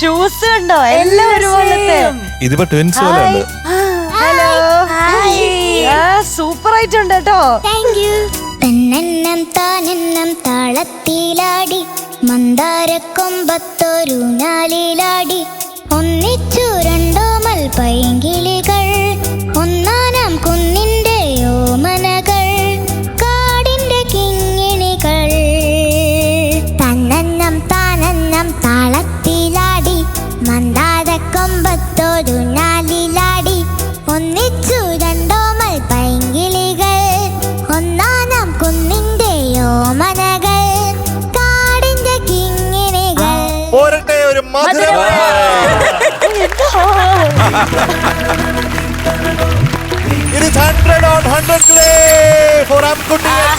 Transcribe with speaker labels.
Speaker 1: Shoes ഉണ്ടോ? എല്ലാവരും ഒരുപോലത്തെ.
Speaker 2: ഇതിപ്പോ ട്വിൻസ് പോലെ ഉണ്ട്.
Speaker 1: ഹലോ സൂപ്പർ ആയിട്ടുണ്ട് കേട്ടോ.
Speaker 3: താനെന്നം താളത്തിലാടി മന്ദാരക്കൊമ്പത്തൊരു നാലിലാടി. മന്ദാരക്കൊമ്പത്തൊരു നാലിലാടി. ഒന്നിച്ചു രണ്ടോ മൽപ്പൈങ്കിളികൾ ഒന്നാനാം കുന്നിന്റെ ഓമനകൾ കാടിന്റെ കിങ്ങിണികൾ.
Speaker 2: പോരട്ടെ ഒരു ഓൺ It is 100 on 100 play for Amkuti. and Yukkuti.